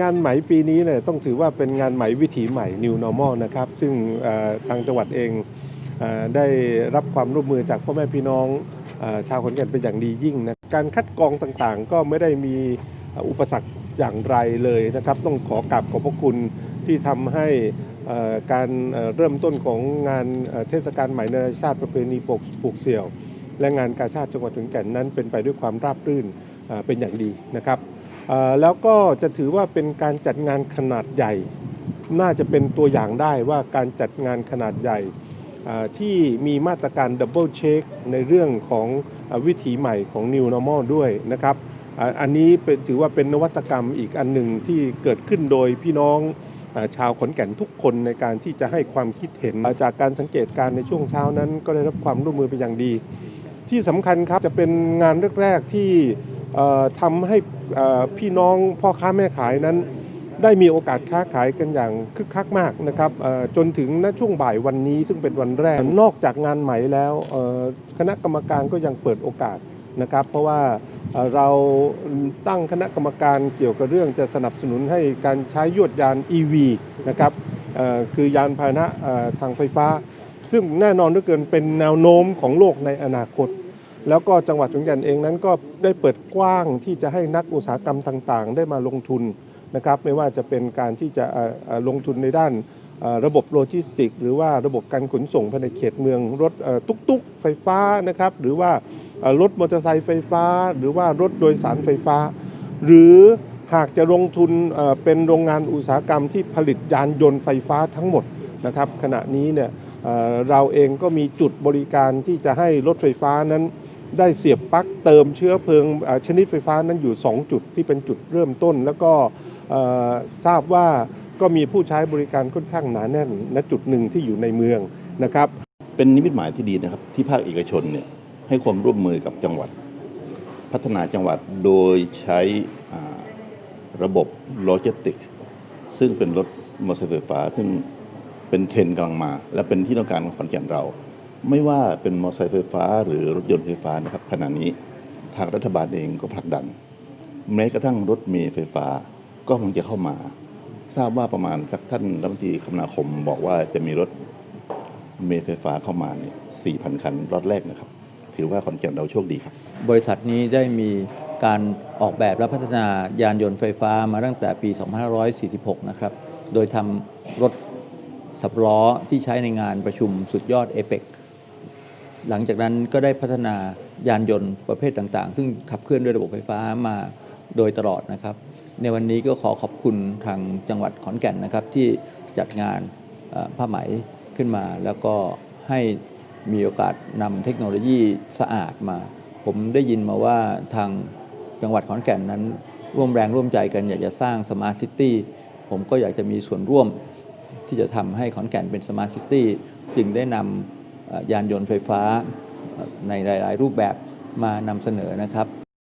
งานไหมปีนี้เนี่ยต้องถือว่าเป็นงานไหมวิถีใหม่ New Normal นะครับ ซึ่งทางจังหวัดเองได้รับความร่วมมือจากพ่อแม่พี่น้องชาวขอนแก่นเป็นอย่างดียิ่งนะการคัดกรองต่างๆ ก็ไม่ได้มีอุปสรรคอย่างไรเลยนะครับ ต้องขอกราบขอบพระคุณที่ทำให้การเริ่มต้นของงานเทศกาลไหมนานาชาติประเพณีปกปลูกเสี่ยว และงานกาชาติจังหวัดขอนแก่นนั้นเป็นไปด้วยความราบรื่นเป็นอย่างดีนะครับ แล้วก็จะถือว่าเป็นการจัดงานขนาดใหญ่ น่าจะเป็นตัวอย่างได้ว่าการจัดงานขนาดใหญ่ที่มีมาตรการดับเบิลเช็คในเรื่องของอวิถีใหม่ของ New Normal ด้วยนะครับอ,อันนี้ถือว่าเป็นนวัตกรรมอีกอันหนึ่งที่เกิดขึ้นโดยพี่น้องชาวขอนแก่นทุกคนในการที่จะให้ความคิดเห็น จากการสังเกตการในช่วงเช้านั้น ก็ได้รับความร่วมมือเป็นอย่างดี ที่สำคัญครับจะเป็นงานแรกๆที่ทำให้ พี่น้องพ่อค้าแม่ขายนั้น ได้มีโอกาสค้าขายกันอย่างคึกคักมากนะครับจนถึงณช่วงบ่ายวันนี้ซึ่งเป็นวันแรกนอกจากงานไหม่แล้วคณะกรรมการก็ยังเปิดโอกาสนะครับ เพราะว่าเราตั้งคณะกรรมการเกี่ยวกับเรื่องจะสนับสนุนให้การใช้ยวดยาน EV นะครับคือยานพาหนะทางไฟฟ้า ซึ่งแน่นอนเหลือเกินเป็นแนวโน้มของโลกในอนาคต แล้วก็จังหวัดขอนแก่นเองนั้นก็ได้เปิดกว้างที่จะให้นักอุตสาหกรรมต่างๆ ได้มาลงทุนนะครับไม่ว่าจะเป็นการที่จะลงทุนในด้านระบบโลจิสติก หรือว่าระบบการขนส่งภายในเขตเมืองรถตุ๊กๆไฟฟ้านะครับหรือว่ารถมอเตอร์ไซค์ไฟฟ้า หรือว่ารถโดยสารไฟฟ้า หรือหากจะลงทุนเป็นโรงงานอุตสาหกรรมที่ผลิตยานยนต์ไฟฟ้าทั้งหมดนะครับขณะนี้เนี่ยเราเองก็มีจุดบริการที่จะให้รถไฟฟ้านั้น ได้เสียบปลั๊กเติมเชื้อเพลิงชนิดไฟฟ้านั้นอยู่ 2 จุดที่เป็นจุดเริ่มต้น แล้วก็ทราบว่าก็มีผู้ใช้บริการค่อนข้างหนาแน่นณจุดหนึ่งที่อยู่ในเมืองนะครับ เป็นนิมิตหมายที่ดีนะครับ ที่ภาคเอกชนเนี่ยให้ความร่วมมือกับจังหวัด พัฒนาจังหวัดโดยใช้ระบบโลจิสติกส์ซึ่งเป็นรถมอเตอร์ไซค์ไฟฟ้า ซึ่งเป็นเทรนด์กำลังมา และเป็นที่ต้องการของขอนแก่นเรา ไม่ว่าเป็นมอเตอร์ไซค์ไฟฟ้า หรือรถยนต์ไฟฟ้านะครับขณะนี้ทางรัฐบาลเองก็ผลักดัน แม้กระทั่งรถเมล์ไฟฟ้าก็กำลังจะเข้ามา ทราบว่าประมาณสักท่านรัฐมนตรีคมนาคม บอกว่าจะมีรถเมล์ไฟฟ้าเข้ามาเนี่ย4,000 คันรอดแรกนะครับ ถือว่าขอนแก่นเราโชคดีครับ บริษัทนี้ได้มีการออกแบบและพัฒนายานยนต์ไฟฟ้ามาตั้งแต่ปี 2546 นะครับ โดยทำรถสับล้อที่ใช้ในงานประชุมสุดยอดเอเปก หลังจากนั้นก็ได้พัฒนายานยนต์ประเภทต่างๆ ซึ่งขับเคลื่อนด้วยระบบไฟฟ้ามาโดยตลอดนะครับ ในวันนี้ก็ขอขอบคุณทางจังหวัดขอนแก่นนะครับ ที่จัดงานผ้าไหมขึ้นมา แล้วก็ให้มีโอกาสนำเทคโนโลยีสะอาดมา ผมได้ยินมาว่าทางจังหวัดขอนแก่นนั้น ร่วมแรงร่วมใจกันอยากจะสร้างสมาร์ทซิตี้ผมก็อยากจะมีส่วนร่วมที่จะทำให้ขอนแก่นเป็นสมาร์ทซิตี้จึงได้นำ ยานยนต์ไฟฟ้าในหลาย ๆ รูปแบบมานำเสนอนะครับ